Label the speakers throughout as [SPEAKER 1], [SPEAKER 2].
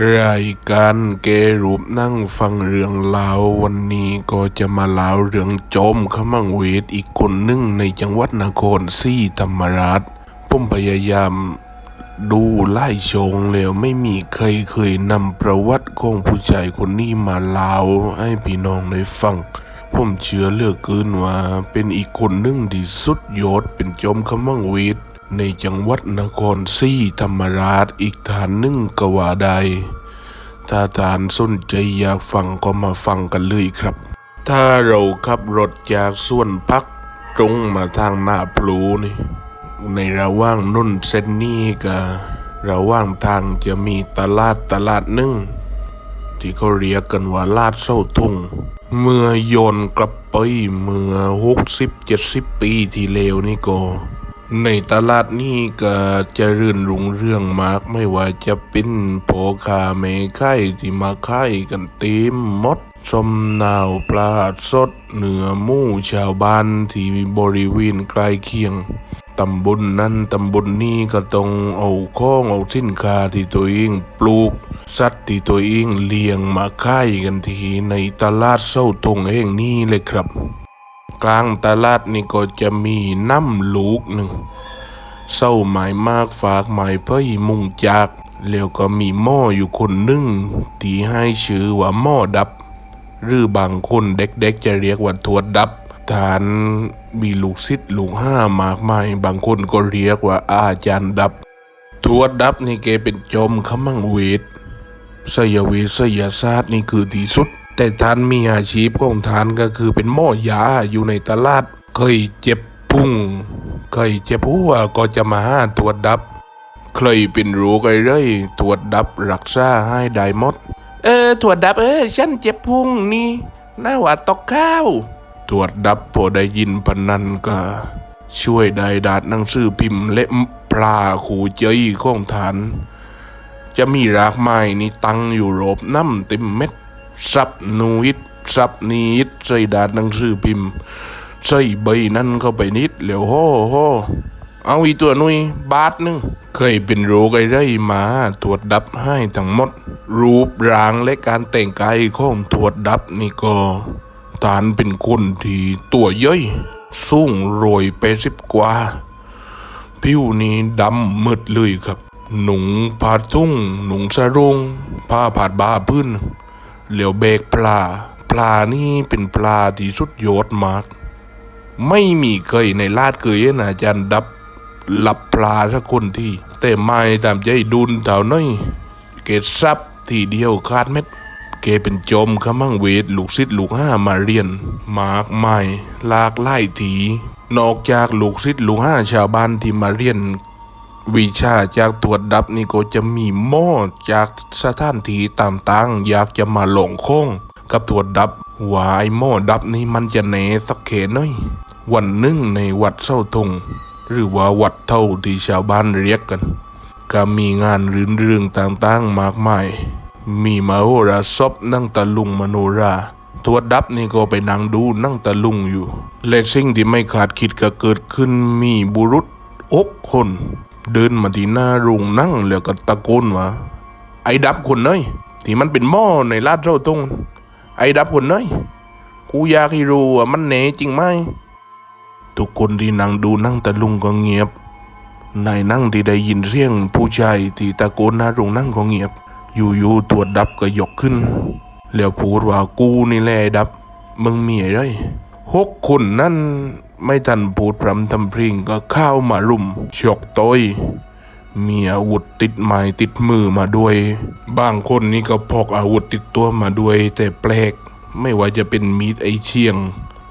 [SPEAKER 1] รายการเกรูปนั่งฟังเรื่องราววันนี้ก็จะมาเล่าเรื่องโจมขมังเวทอีกคนหนึ่งในจังหวัดนครศรีธรรมราชผมพยายามดูไล่ชงแล้วไม่มีใครเคยนำประวัติของผู้ชายคนนี้มาเล่าให้พี่น้องได้ฟัง ผมเชื่อเลือเกินว่าเป็นอีกคนหนึ่งที่สุดยอดเป็นโจมขมังเวท ในจังหวัดนครศรีธรรมราชอีกฐานหนึ่งกว่าได้ถ้าฐานสนใจอยากฟังก็มาฟังกันเลยครับ ถ้าเราขับรถจากส่วนพักตรงมาทางหน้าพลูนี่ ในระหว่างนุ่นเส้นนี้กับระหว่างทางจะมีตลาดตลาดหนึ่งที่เขาเรียกกันว่าลาดเส้าทุ่ง เมื่อโยนกลับไปเมื่อหกสิบเจ็ดสิบปีที่แล้วนี่ก็ ในตลาดนี้ก็จะรื่นรุงเรื่องมากไม่ว่าจะเป็นโผคาเมไข่ที่มาไข่กันเต็มมดสมนาวปลาสดเนื้อมูชาวบ้านที่บริเวณใกล้เคียงตำบลนั้นตำบลนี้ก็ต้องเอาข้องเอาสินค้าที่ตัวเองปลูก สัตว์ที่ตัวเองเลี้ยงมาค่ายกันทีในตลาดเศร้าทงแห่งนี้เลยครับ กลางตลาดนี่ก็จะมีน้ำลูกหนึ่งเศร้าหมายมากฝากหมายเพื่อมุงจากแล้วก็มีหม้ออยู่คนหนึ่งที่ให้ชื่อว่าหม้อดับ หรือบางคนเด็กๆจะเรียกว่าทวดดับฐานมีลูกศิษย์ลูกห้ามากมาย บางคนก็เรียกว่าอาจารย์ดับ ทวดดับนี่แกเป็นจอมขมังเวทสยเวทสยศาสตร์นี่คือที่สุด แต่ท่านมีอาชีพของท่านก็คือเป็นหมอยาอยู่ในตลาด เคยเจ็บพุงเคยเจ็บหัวก็จะมาหาทวดดับ เคยเป็นโรคอะไรตรวจดับรักษาให้ได้หมด เออตรวจดับเออฉันเจ็บพุงนี่น่าว่าตกข้าวตรวจดับพอได้ยินพนันก็ ช่วยได้ดาดหนังสือพิมพ์และปลาขู่เจยของฐาน จะมีรากไม้นี่ตั้งอยู่รอบน้ำเต็มเม็ด สับนูอิดสับนีอิดใส่ดาดหนังสือพิมพ์ ใส่ใบนั่นเข้าไปนิดแล้วโห่โห่เอาอีตัวนุยบาทหนึง เคยเป็นโรคไอ้ไรมาตรวจดับให้ทั้งหมด รูปร่างและการแต่งกายของตรวจดับนี่ก็ฐานเป็นคนที่ตัวย่อยสูงโรยไปสิบกว่า ผิวนี้ดำมืดเลยครับ หนุงผาดทุ่ง หนุงสะรงผ้าผาดบาพื้น เหลียวเบกปลา ปลานี่เป็นปลาที่สุดยอดมาก ไม่มีเคยในลาดเคยเห็นอาจารย์ดับหลับปลาสักคนที่ แต่ไม่ตามใจดุนเท่าน้อย เกตซับทีเดียวคาดเม็ดเกเป็นโจมขมังเวทลูกศิษย์ลูกห้ามาเรียน มากมายหลากไล่ทีนอกจากลูกศิษย์ลูกห้าชาวบ้านที่มาเรียน วิชาจากตรวจดับนี่ก็จะมีหม้อจากสถานที่ต่างๆอยากจะมาหลงคง กับตรวจดับว่าไอ้หม้อดับนี่มันจะแหนสักเขนน้อย วันหนึ่งในวัดเศร้าทงหรือว่าวัดเท่าที่ชาวบ้านเรียกกัน ก็มีงานรื่นเรื่องต่างๆมากมาย มีมาโหราศพนั่งตะลุงมโนราทวดดับนี่ก็ไปนั่งดูนั่งตะลุงอยู่และสิ่งที่ไม่ขาดคิดก็เกิดขึ้นมีบุรุษอกคน เดินมาที่หน้าโรงนั่งแล้วก็ตะโกนว่าไอ้ดับคนเนยที่มันเป็นหม้อในลาดเจ้าตรงไอ้ดับคนเนยกูอยากให้รู้ว่ามันเหนจริงไหมทุกคนที่นั่งดูนั่งตะลุงก็เงียบนายนั่งที่ได้ยินเสียงผู้ชายที่ตะโกนหน้าโรงนั่งก็เงียบ อยู่ๆตรวจดับก็ยกขึ้น แล้วพูดว่ากูนี่แหละดับ มึงมีอะไรหกคนนั่น ไม่ทันพูดพรำทำเพลงก็เข้ามารุมชกต่อยมีอาวุธติดไม้ติดมือมาด้วย บางคนนี่ก็พกอาวุธติดตัวมาด้วย แต่แปลก ไม่ว่าจะเป็นมีดไอเชียง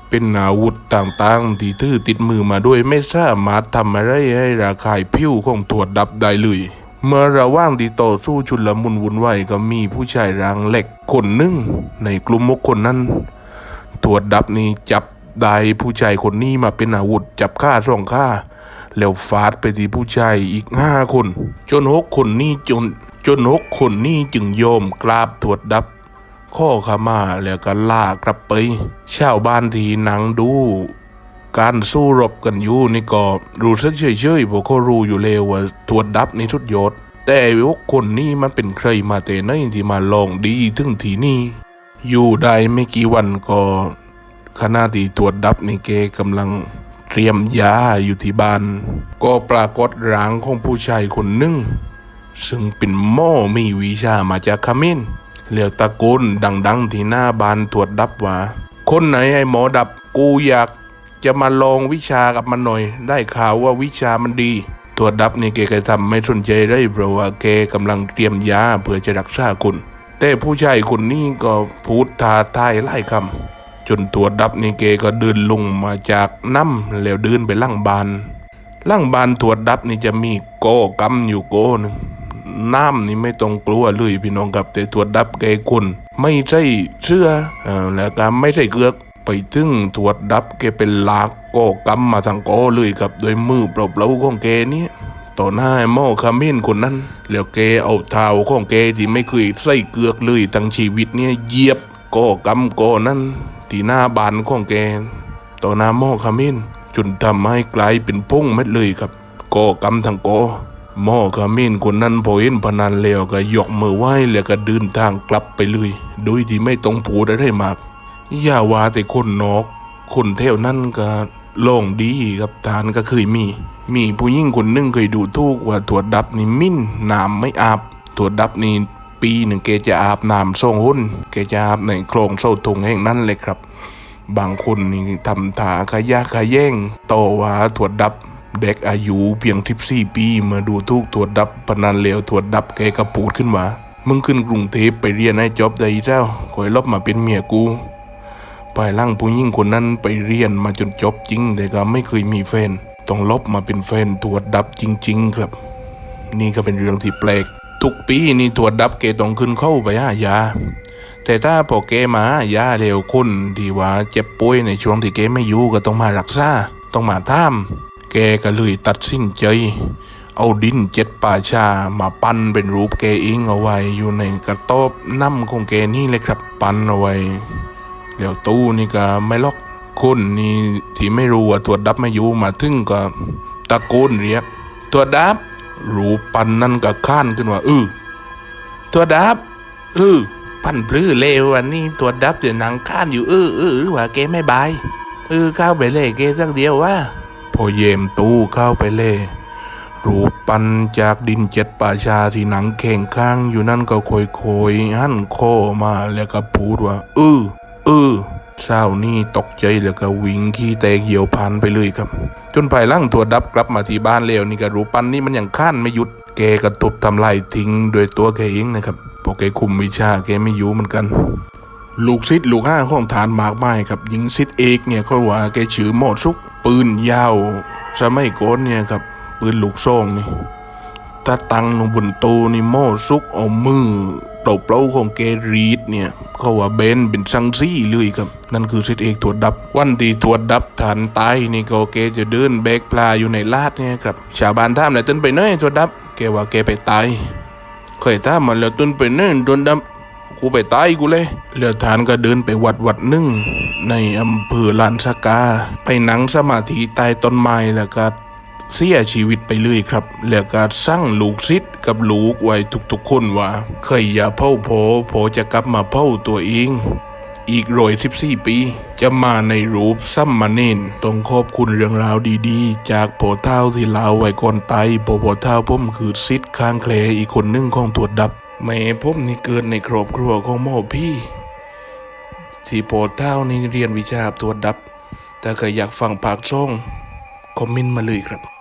[SPEAKER 1] เป็นอาวุธต่างๆ ที่ถือติดมือมาด้วยไม่สามารถทำอะไรให้ราคายผิวของตรวจดับได้เลย เมื่อระว่างที่ต่อสู้ชุนละมุนวุ่นวายก็มีผู้ชายร่างเหล็กคนหนึ่งในกลุ่มมกคนนั้นตรวจดับนี่จับ ได้ผู้ชายคนนี้มาเป็นอาวุธจับฆ่าส่องฆ่า แล้วฟาดไปที่ผู้ชายอีกห้าคน จนหกคนนี้จน จนหกคนนี้จึงโยมกราบตรวจดับ ข้อขมาแล้วก็ลากลับไปชาวบ้านที่นังดู การสู้รบกันอยู่นี่ก็รู้สึกเฉยๆเพราะเขารู้อยู่แล้วว่าตรวจดับนี่ทุดยศแต่วกคนนี้มันเป็นใครมาแต่ไหนที่มาลองดีถึงทีนี่อยู่ได้ไม่กี่วันก็ ขณะที่ตรวจดับนี่เกกำลังเตรียมยาอยู่ที่บ้าน ก็ปรากฏร่างของผู้ชายคนหนึ่ง ซึ่งเป็นหม้อมีวิชามาจากขมิ้นแล้วตะโกนดัง ๆ ที่หน้าบ้านตรวจดับว่า คนไหนไอ้หมอดับกูอยากจะมาลองวิชากับมันหน่อย ได้ข่าวว่าวิชามันดีตรวจดับนี่เกก็ทำไม่สนใจได้เพราะว่าแกกำลังเตรียมยาเพื่อจะรักษาคุณ แต่ผู้ชายคนนี้ก็พูดท้าทายไล่คำ จนตรวดับนี่เกก็เดินลงมาจากน้ำแล้วเดินไปล่างบานล่างบานตรวดับนี่จะมีโกกำอยู่โกหนึ่งน้ำนี่ไม่ต้องกลัวเลยพี่น้องครับแต่ตรวดับแกคนไม่ใช่เชื่อแล้วก็ไม่ใช่เกือกไปถึงตรวจดับแกเป็นลากโกกำมาทางโกเลยครับโดยมือเปล่าๆของแกนี่ต่อหน้าหม้อขมิ้นคนนั้น แล้วแกเอาเท้าของแกที่ไม่เคยใส่เกือกเลยทั้งชีวิตเนี่ยเหยียบโกกำโกนั้น ที่หน้าบานของแกต่อหน้าหม้อขมิ้นจนทำให้กลายเป็นพุ่งเม็ดเลยครับโกกำทั้งโกหม้อขมิ้นคนนั้นพอเห็นพนันแล้วก็ยกมือไหว้แล้วก็เดินทางกลับไปเลย โดยที่ไม่ต้องพูดอะไรมาก อย่าว่าแต่คนนอก คนเท่วนั่นก็โล่งดีครับทานก็เคยมี มีผู้หญิงคนนึงเคยดูทูกว่าถั่วดับนี่มิ้นน้ำไม่อาบถั่วดับนี่ ปีหนึ่งแกจะอาบน้ำส่งหุ้นแกจะอาบในโครงโซ่ทงแห่งนั้นเลยครับ บางคนนี่ทำถาขยะขยแย่งต่อว่าถวดดับ เด็กอายุเพียงทิบสี่ปี มาดูทุกถวดดับพนันเลวถวดดับแกก็ปูดขึ้นมามึงขึ้นกรุงเทพไปเรียนให้จบได้เจ้าคอยลบมาเป็นเมียกูภายหลังผู้หญิงคนนั้นไปเรียนมาจนจบจริง แต่ก็ไม่เคยมีแฟน ต้องลบมาเป็นแฟนตรวจดับจริง ๆ ครับ นี่ก็เป็นเรื่องที่แปลก ทุกปีนี่ตรวจดับเกต้องขึ้นเข้าไปหายา แต่ถ้าพอเกมาหายาเร็วคุณที่ว่าเจ็บป่วยในช่วงที่เกไม่อยู่ก็ต้องมารักษาต้องมาท่ามแกก็เลยตัดสินใจ เอาดินเจ็ดป่าชามาปั้นเป็นรูปแกเองเอาไว้ อยู่ในกระต๊อบน้ำของแกนี่เลยครับปั้นเอาไว้เดี๋ยวตู้นี่ก็ไม่ล็อกคนนี่ที่ไม่รู้ว่าตรวจดับไม่อยู่มาถึงก็ตะโกนเรียกตรวจดับ รูปันนั่นก็ข้านขึ้นว่าเออตรวดับเออพันพลื้อเลววันนี้ตรวดับเดี๋ยวนังข้านอยู่เออเออว่าแกไม่บายเออเข้าไปเลยแกสักเดียวว่าพอเยมตู้เข้าไปเลยรูปปันจากดินเจ็ดป่าชาที่หนังแข่งข้างอยู่นั่นก็คอยคอยๆหันคอมาแล้วก็พูดว่าเออเออ เศร้านี่ตกใจแล้วก็วิ่งขี้แตกเหี่ยวพันไปเลยครับ จนภายหลังตัวดับกลับมาที่บ้านแล้วนี่ก็รูปปั้นนี่มันยังข้านไม่หยุดแกก็ทุบทำลายทิ้งโดยตัวแกเองนะครับพราะแกคุมวิชาแกไม่อยู่เหมือนกัน ลูกศิษย์ลูกห้าของฐานหมากไม้ครับยิงศิษย์เอกเนี่ยเขาว่าแกชื่อโมดซุก ปืนยาวสมัยก่อนเนี่ยครับปืนลูกโซ่งนี่ถ้าตังลงบนโตะนี่โม่ซุกเอามือ เปล่าๆของแกรีดเนี่ยเขาว่าเบนเป็นซังซี่เลยครับ นั่นคือสิทเอกตรวจดับ วันที่ตรวจดับฐานตายนี่ก็แกจะเดินแบกปลาอยู่ในลาดเนี่ยครับชาวบ้านถามเลยต้นไปเนยตรวจดับแกว่าแกไปตายเคยถามมันแล้วต้นไปเนยตรวจดับกูไปตายกูเลยแล้วทานก็เดินไปวัดวัดหนึ่งในอำเภอลานสกา ไปนั่งสมาธิใต้ต้นไม้แล้วก็ เสียชีวิตไปเลยครับ แล้วก็สร้างลูกศิษย์กับลูกไว้ทุกๆคนว่าเคยอย่าเผาโผโผจะกลับมาเผาตัวเองอีกร้อยสิบสี่ปี จะมาในรูปซ้ำมาเน้นต้องขอบคุณเรื่องราวดีๆ จากโผเท่าที่ลาวไว้ก่อนตายโผโผเท่าผมคือซิดข้างแคลอีกคนนึงของตรวจดับแม่ผมนี่เกิดในครอบครัวของหมอพี่ที่โผเท่านี่เรียนวิชาตรวจดับแต่เคยอยากฟังปากช่อง คอมเมนต์มาเลยครับ